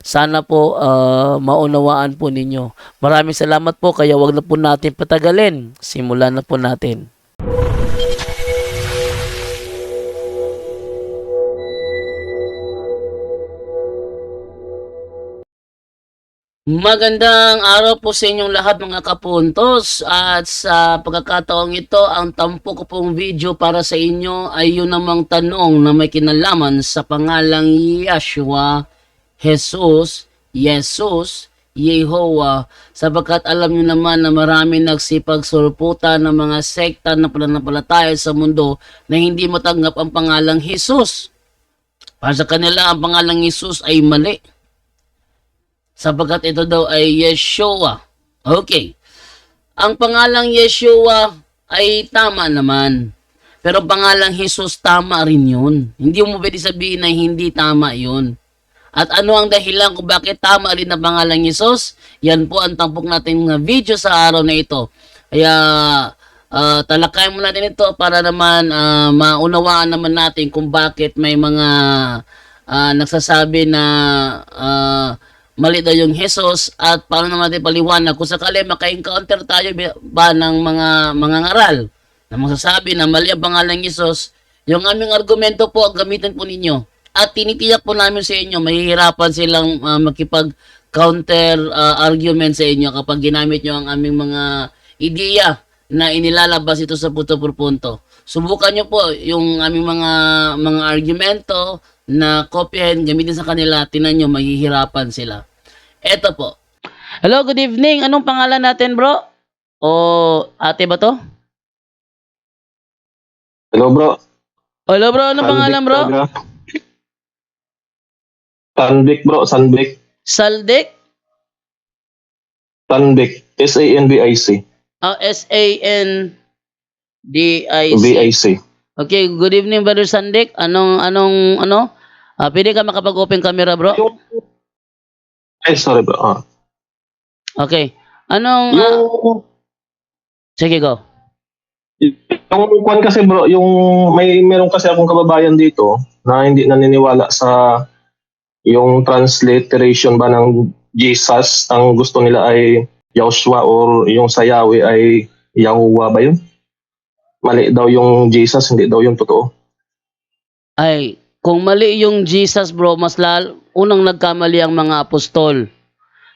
Sana po ah, maunawaan po ninyo. Maraming salamat po kaya wag na po natin patagalin. Simulan na po natin. Magandang araw po sa inyong lahat mga kapuntos at sa pagkakataong ito ang tampo ko pong video para sa inyo ay yun namang tanong na may kinalaman sa pangalang Yeshua, Jesus, Jesus, Yehovah sapagkat alam niyo naman na marami nagsipagsulputan ng mga sekta na pananampalataya sa mundo na hindi matanggap ang pangalang Jesus. Para sa kanila ang pangalang Jesus ay mali sapagkat ito daw ay Yeshua. Okay. Ang pangalang Yeshua ay tama naman. Pero pangalang Jesus tama rin yun. Hindi mo pwede sabihin na hindi tama yun. At ano ang dahilan kung bakit tama rin ang pangalang Jesus? Yan po ang tampok natin mga video sa araw na ito. Kaya ah, talakayin mo natin ito para naman ah, maunawaan naman natin kung bakit may mga ah, nagsasabi na ah, mali daw yung Jesus at paano naman natin paliwanag kung sakali maka-encounter tayo ba ng mga mga ngaral na magsasabi na mali ang pangalan ng Jesus, yung aming argumento po ang gamitin po ninyo. At tinitiyak po namin sa inyo, mahihirapan silang ah, makipag-counter ah, argument sa inyo kapag ginamit nyo ang aming mga ideya na inilalabas ito sa punto por punto. Subukan nyo po yung aming mga mga argumento na kopyahin, gamitin sa kanila, tinan nyo, mahihirapan sila. Eto po. Hello, good evening. Anong pangalan natin, bro? O ate ba to? Hello bro. Hello, bro. Anong pangalan, bro? Sanbik bro, Sanbik. Saldek? Sanbik. S-A-N-B-I-C. Ah, S-A-N-D-I-C. B-I-C. Okay, good evening, Brother Sandek. Anong, anong, ano? Ah, pwede ka makapag-open camera, bro? Ay, sorry bro. Ah. Okay. Anong, ah, Yung... sige, go. Yung kwan kasi bro, yung may meron kasi akong kababayan dito na hindi naniniwala sa yung transliteration ba ng Jesus, ang gusto nila ay Joshua or yung sa Yahweh ay Yahuwah ba yun? Mali daw yung Jesus, hindi daw yung totoo. Ay, kung mali yung Jesus, bro, mas lal, unang nagkamali ang mga apostol.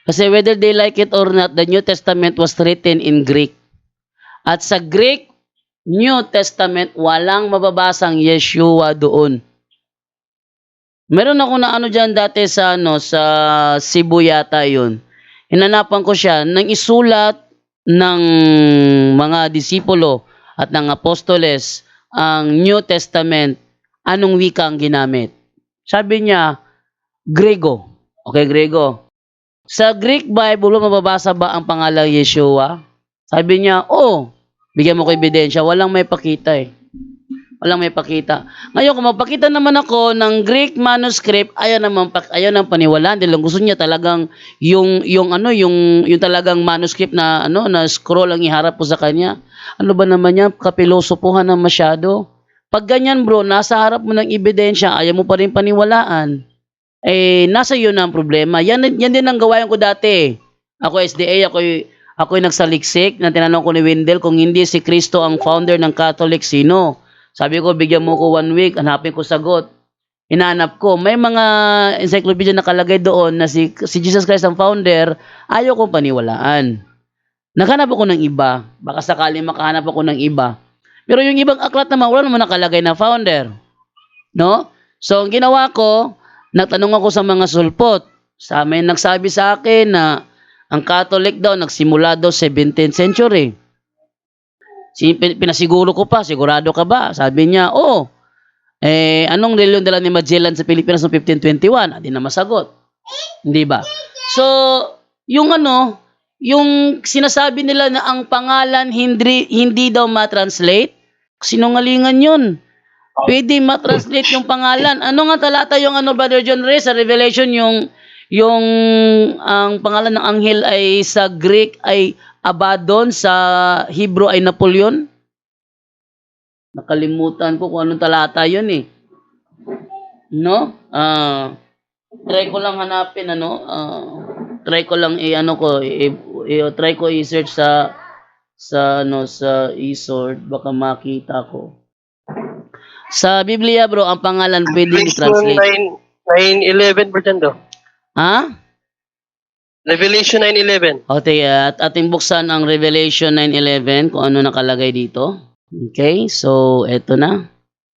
Kasi whether they like it or not, the New Testament was written in Greek. At sa Greek, New Testament, walang mababasang Yeshua doon. Meron ako na ano dyan dati sa, ano, sa Cebu yata yun. Hinanapan ko siya nang isulat ng mga disipulo at ng apostoles ang New Testament, anong wika ang ginamit? Sabi niya, Grego. Okay, Grego. Sa Greek Bible, mababasa ba ang pangalang Yeshua? Sabi niya, oh, bigyan mo ko ebidensya. Walang may pakita eh. Walang may pakita. Ngayon, kung magpakita naman ako ng Greek manuscript, ayaw naman ayaw nang paniwalaan dahil gusto niya talagang yung yung ano yung yung talagang manuscript na ano na scroll ang iharap po sa kanya. Ano ba naman niya? Kapilosopuhan na masyado. Pag ganyan bro, nasa harap mo ng ebidensya, ayaw mo pa rin paniwalaan. Eh, nasa iyo na ang problema. Yan, yan din ang gawain ko dati. Ako SDA, ako ako'y nagsaliksik na tinanong ko ni Wendell kung hindi si Kristo ang founder ng Catholic, sino? Sabi ko, bigyan mo ko one week, hanapin ko sagot. Hinanap ko, may mga encyclopedia nakalagay doon na si, si Jesus Christ ang founder, ayaw kong paniwalaan. Naghanap ako ng iba, baka sakaling makahanap ako ng iba. Pero yung ibang aklat naman, wala naman nakalagay na founder. No? So, ang ginawa ko, nagtanong ako sa mga sulpot. Sa amin, nagsabi sa akin na ang Catholic daw, nagsimula daw 17th century. Si, pin- pinasiguro ko pa, sigurado ka ba? Sabi niya, oo. Eh, anong reliyon dala ni Magellan sa Pilipinas noong 1521? Hindi na masagot. Hindi ba? So, yung ano, yung sinasabi nila na ang pangalan hindi, hindi daw matranslate, sinungalingan yun. Pwede matranslate yung pangalan. Ano nga talata yung ano, Brother John Ray, sa Revelation, yung, yung ang pangalan ng anghel ay sa Greek ay Abaddon, sa Hebrew ay Napoleon? Nakalimutan ko kung anong talata yun eh. No? Ah, try ko lang hanapin ano, ah, try ko lang i ano ko, i, i- try ko i-search sa sa ano sa e-sword baka makita ko. Sa Biblia bro, ang pangalan pwedeng i-translate. 9, 9.11% do. Ha? Revelation 9.11. Okay, at ating buksan ang Revelation 9.11 kung ano nakalagay dito. Okay, so eto na.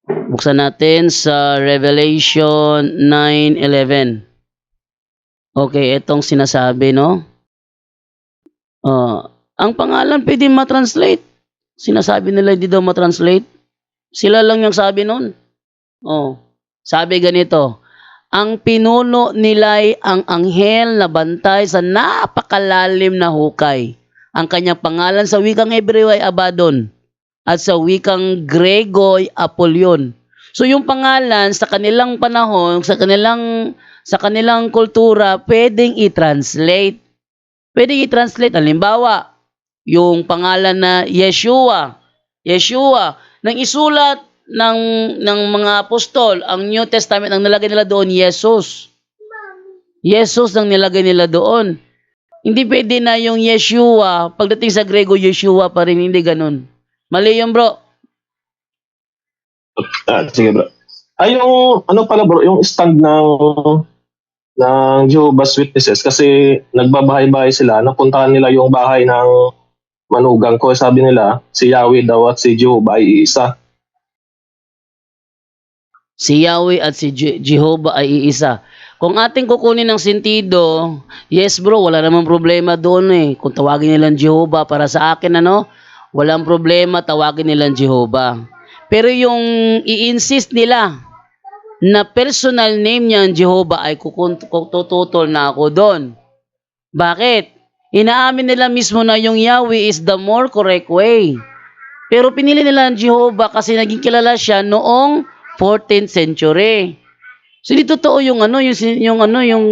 Buksan natin sa Revelation 9.11. Okay, etong sinasabi, no? Uh, ang pangalan pwede matranslate. Sinasabi nila hindi daw matranslate. Sila lang yung sabi nun. Oh, sabi ganito, ang pinuno nila'y ang anghel na bantay sa napakalalim na hukay. Ang kanyang pangalan sa wikang Hebreo ay Abaddon at sa wikang Grego ay Apollyon. So yung pangalan sa kanilang panahon, sa kanilang sa kanilang kultura, pwedeng i-translate. Pwedeng i-translate. Halimbawa, yung pangalan na Yeshua. Yeshua. Nang isulat ng ng mga apostol, ang New Testament ang nilagay nila doon Jesus. Jesus ang nilagay nila doon. Hindi pwede na yung Yeshua, pagdating sa Grego, Yeshua pa rin, hindi ganun. Mali yun, bro. Ah, sige bro. Ay, yung, ano pala bro, yung stand ng ng Jehovah's Witnesses kasi nagbabahay-bahay sila, napuntahan nila yung bahay ng manugang ko. Sabi nila, si Yahweh daw at si Jehovah ay isa. Si Yahweh at si Je- Jehovah ay iisa. Kung ating kukunin ng sentido, yes bro, wala namang problema doon eh. Kung tawagin nilang Jehovah para sa akin ano, walang problema tawagin nilang Jehovah. Pero yung i-insist nila na personal name niya ang Jehovah ay tututol na ako doon. Bakit? Inaamin nila mismo na yung Yahweh is the more correct way. Pero pinili nila ang Jehovah kasi naging kilala siya noong 14th century. So hindi totoo yung ano yung yung ano yung,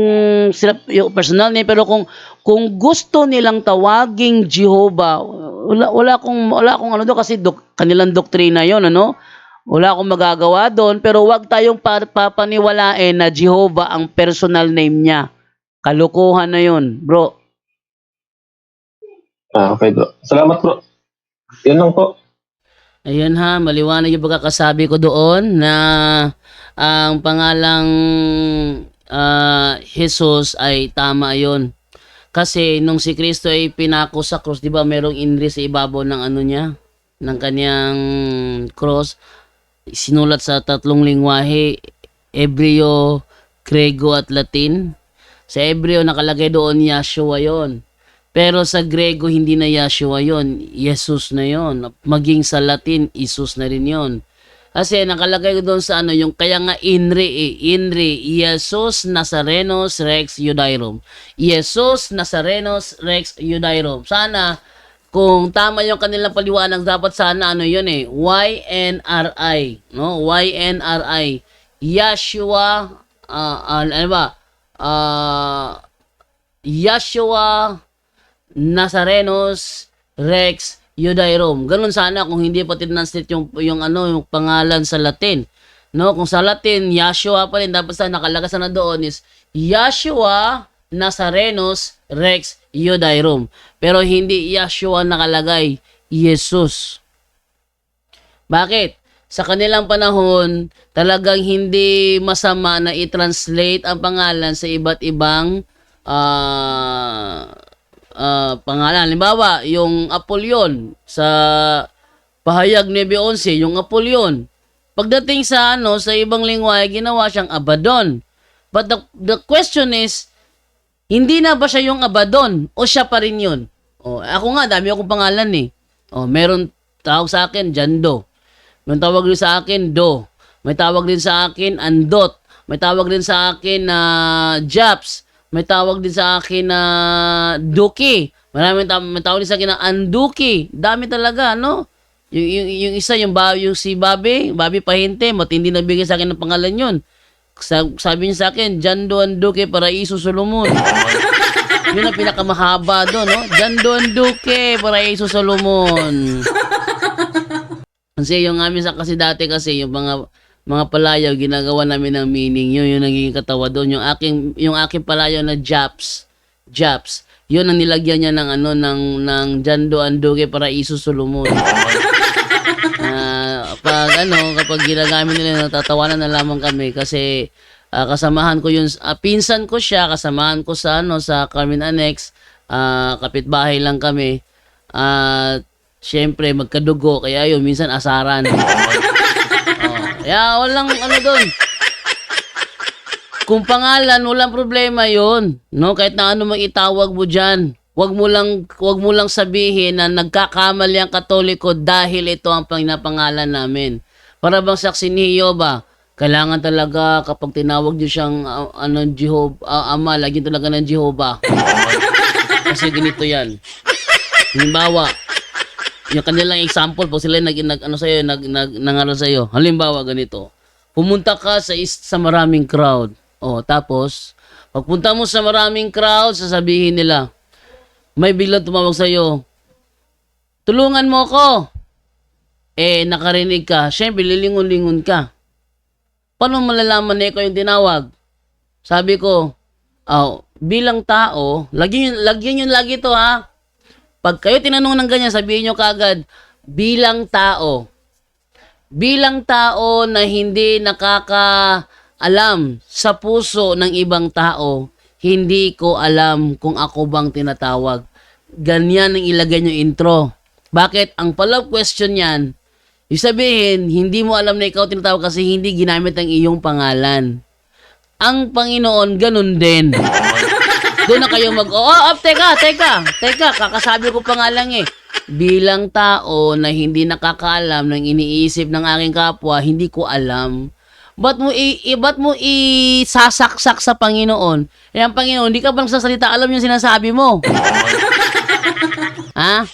yung personal name pero kung kung gusto nilang tawaging Jehovah wala wala akong wala akong ano doon kasi dok, kanilang doktrina yon ano wala akong magagawa doon pero wag tayong pa, papaniwalain na Jehovah ang personal name niya kalokohan na yon bro Ah, okay bro. Salamat bro. Yan lang po. Ayun ha, maliwanag yung pagkakasabi ko doon na ang pangalang ah, Jesus ay tama yon. Kasi nung si Kristo ay pinako sa cross, di ba merong inri sa ibabaw ng ano niya, ng kanyang cross, sinulat sa tatlong lingwahe, Ebreo, Grego at Latin. Sa Ebreo nakalagay doon Yahshua yon. Pero sa Grego, hindi na Yahshua yon, Jesus na yon. Maging sa Latin, Isus na rin yon. Kasi nakalagay ko doon sa ano, yung kaya nga Inri eh, Inri, Jesus Nazarenos Rex Judairum. Jesus Nazarenos Rex Judairum. Sana, kung tama yung kanilang paliwanag, dapat sana ano yun eh, YNRI. No? YNRI. Yahshua, ah, ah, ano ba? Ah, Yahshua Nazarenos Rex Judairum. Ganun sana kung hindi pa tinranslate yung, yung ano, yung pangalan sa Latin. No, kung sa Latin, Yahshua pa rin, dapat sa nakalagay sana doon is Yahshua Nazarenos Rex Judairum. Pero hindi Yahshua nakalagay, Jesus. Bakit? Sa kanilang panahon, talagang hindi masama na i-translate ang pangalan sa iba't ibang ah ah, pangalan. Halimbawa, yung Apollyon sa Pahayag 9.11, yung Apollyon. Pagdating sa ano, sa ibang lingwahe, ginawa siyang Abaddon. But the, the question is, hindi na ba siya yung Abaddon o siya pa rin yun? O, ako nga, dami akong pangalan eh. O, meron tawag sa akin, Jando. May tawag din sa akin, Do. May tawag din sa akin, Andot. May tawag din sa akin na Japs. May tawag din sa akin na Duki. Maraming taw- may tawag din sa akin na Anduki. Dami talaga, no? Yung, yung, yung isa, yung, ba, yung si Bobby, Bobby Pahinte, matindi na bigay sa akin ng pangalan yun. Sa, sabi niya sa akin, Jando Anduke, Paraiso Solomon. Yun ang pinakamahaba doon, no? Jando Anduke, Paraiso Solomon. Kasi yung amin sa kasi dati kasi yung mga mga palayaw ginagawa namin ng meaning yun yung naging katawa doon yung aking yung aking palayaw na Japs Japs yun ang nilagyan niya ng ano ng ng Jando Anduke Paraiso Solomon Ah, pag ano, kapag ginagamit nila, natatawanan na lamang kami kasi ah, kasamahan ko yun, ah, pinsan ko siya, kasamahan ko sa ano, sa Carmen Annex, ah, kapitbahay lang kami. At syempre magkadugo, kaya yun, minsan asaran. kaya walang ano doon. Kung pangalan, walang problema yon No? Kahit na ano mang itawag mo dyan. Wag mo lang wag mo lang sabihin na nagkakamali ang Katoliko dahil ito ang pinapangalan namin. Para bang saksi ni Jehovah, kailangan talaga kapag tinawag niyo siyang ah, ano Jehovah, ah, ama, lagyan talaga ng Jehovah. Kasi ganito 'yan. Halimbawa, yung kanilang example, pag sila nag, nag ano sa'yo, nag, nag, nangaral sa'yo, halimbawa ganito, pumunta ka sa, is, sa maraming crowd. O, tapos, pagpunta mo sa maraming crowd, sasabihin nila, may biglang tumawag sa'yo, tulungan mo ko. Eh, nakarinig ka, syempre, lilingon-lingon ka. Paano malalaman na ikaw yung tinawag? Sabi ko, oh, bilang tao, lagyan lagyan yun lagi to ha. Pag kayo tinanong ng ganyan, sabihin nyo kaagad, bilang tao. Bilang tao na hindi nakakaalam sa puso ng ibang tao, hindi ko alam kung ako bang tinatawag. Ganyan ang ilagay nyo intro. Bakit? Ang follow-up question yan, yung sabihin, hindi mo alam na ikaw tinatawag kasi hindi ginamit ang iyong pangalan. Ang Panginoon, ganun din. Doon na kayo mag, oh, oh, teka, teka, teka, kakasabi ko pa nga lang eh. Bilang tao na hindi nakakaalam ng iniisip ng aking kapwa, hindi ko alam. Ba't mo i, ba't mo isasaksak sa Panginoon? Eh ang Panginoon, hindi ka ba nagsasalita, alam yung sinasabi mo. ha?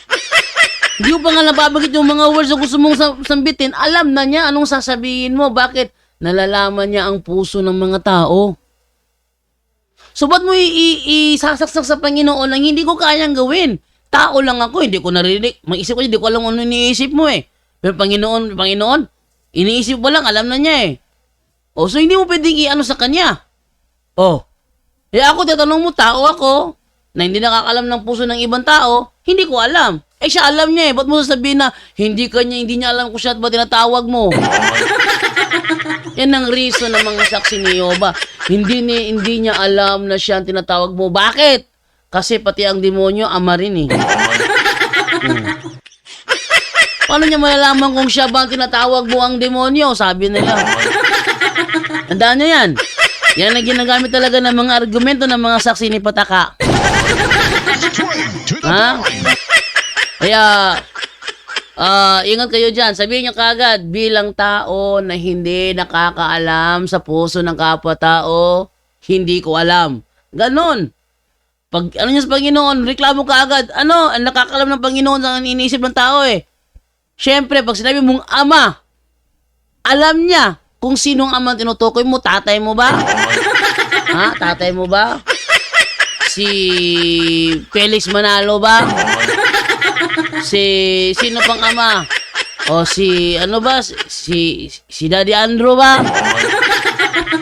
Hindi mo pa nga nababagit yung mga words na gusto mong sam- sambitin. Alam na niya anong sasabihin mo. Bakit? Nalalaman niya ang puso ng mga tao. So, ba't mo isasaksak sa Panginoon ang hindi ko kayang gawin? Tao lang ako, hindi ko narinig. Mag-isip ko, hindi ko alam ano iniisip mo eh. Pero Panginoon, Panginoon, iniisip mo lang, alam na niya eh. O, so hindi mo pwedeng i-ano sa kanya. Oh, eh ako, tatanong mo, tao ako, na hindi nakakalam ng puso ng ibang tao, hindi ko alam. Eh siya alam niya eh, ba't mo sasabihin na hindi kanya, hindi niya alam kung siya at ba tinatawag mo? Yan ang reason ng mga saksi ni Yoba. Hindi, ni, hindi niya alam na siya ang tinatawag mo. Bakit? Kasi pati ang demonyo, ama rin eh. Hmm. Paano niya malalaman kung siya ba ang tinatawag mo ang demonyo? Sabi nila. Tandaan niyo yan. Yan ang ginagamit talaga ng mga argumento ng mga saksi ni Pataka. Ha? Kaya, ah, ingat kayo dyan. Sabihin nyo kagad, bilang tao na hindi nakakaalam sa puso ng kapwa-tao, hindi ko alam. Ganon. Pag ano niya sa Panginoon, reklamo ka agad. Ano, ang nakakalam ng Panginoon sa iniisip ng tao eh. Siyempre, pag sinabi mong ama, alam niya kung sinong ama tinutukoy mo. Tatay mo ba? ha? Tatay mo ba? Si Felix Manalo ba? Si sino pang ama? O si ano ba? Si si Daddy Andrew ba?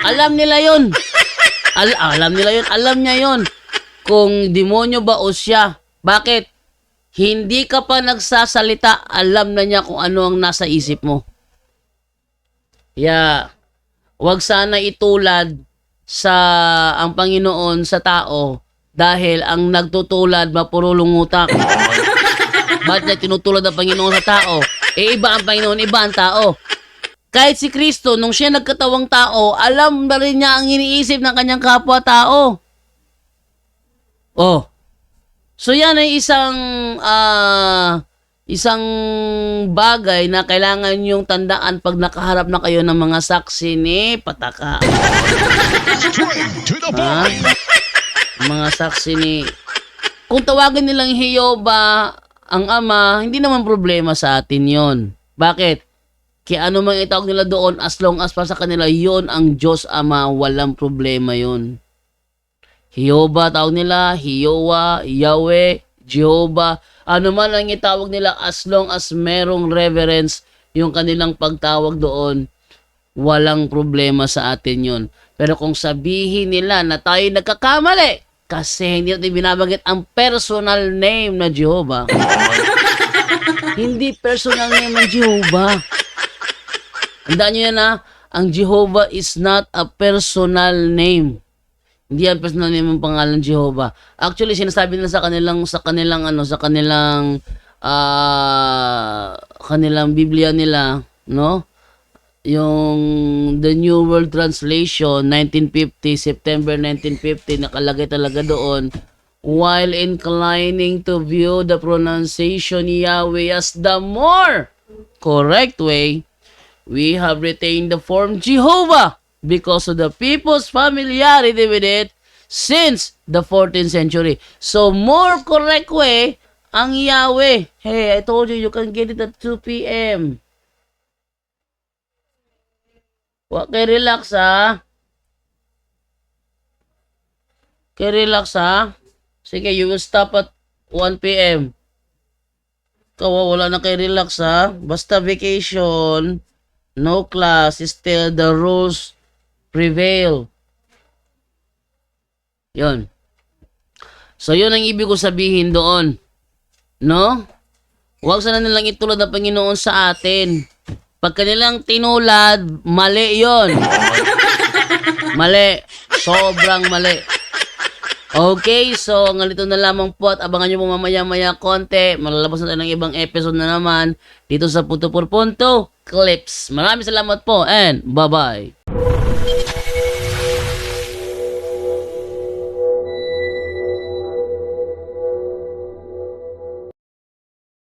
Alam nila 'yon. Al- alam nila 'yon. Alam niya 'yon. Kung demonyo ba o siya. Bakit? Hindi ka pa nagsasalita, alam na niya kung ano ang nasa isip mo. Yeah. Huwag sana itulad sa ang Panginoon sa tao dahil ang nagtutulad mapurulong utak. Ba't niya tinutulad ang Panginoon sa tao? Eh, iba ang Panginoon, iba ang tao. Kahit si Kristo, nung siya nagkatawang tao, alam na rin niya ang iniisip ng kanyang kapwa-tao. Oh. So yan ay isang ah, isang bagay na kailangan yung tandaan pag nakaharap na kayo ng mga saksi ni Pataka. Ha? Mga saksi ni... Kung tawagin nilang Hiyoba ang ama, hindi naman problema sa atin yon. Bakit? Kaya ano mang itawag nila doon, as long as pa sa kanila, yon ang Diyos Ama, walang problema yon. Hiyoba tawag nila, Hiyowa, Yahweh, Jehovah, ano man ang itawag nila as long as merong reverence yung kanilang pagtawag doon, walang problema sa atin yon. Pero kung sabihin nila na tayo nagkakamali, kasi hindi natin binabanggit ang personal name na Jehovah. hindi personal name ng Jehovah. Tandaan nyo yan ha, ang Jehovah is not a personal name. Hindi yan personal name ang pangalan Jehovah. Actually, sinasabi nila sa kanilang sa kanilang ano, sa kanilang ah kanilang Biblia nila, no? Yung The New World Translation 1950 September 1950 nakalagay talaga doon while inclining to view the pronunciation Yahweh as the more correct way we have retained the form Jehovah because of the people's familiarity with it since the 14th century. So, more correct way, ang Yahweh. Hey, I told you, you can get it at 2 p.m. Huwag kayo relax, ha? Kayo relax, ha? Sige, you will stop at 1 p.m. Ikaw, wala na kayo relax, ha? Basta vacation, no class, still the rules prevail. Yon. So, yun ang ibig ko sabihin doon. No? Huwag sana nilang itulad ng Panginoon sa atin. Pag kanilang tinulad, mali yon. mali. Sobrang mali. Okay, so ngalito na lamang po at abangan nyo po mamaya-maya konti. Malalabas na tayo ng ibang episode na naman dito sa Punto por Punto Clips. Maraming salamat po and bye-bye.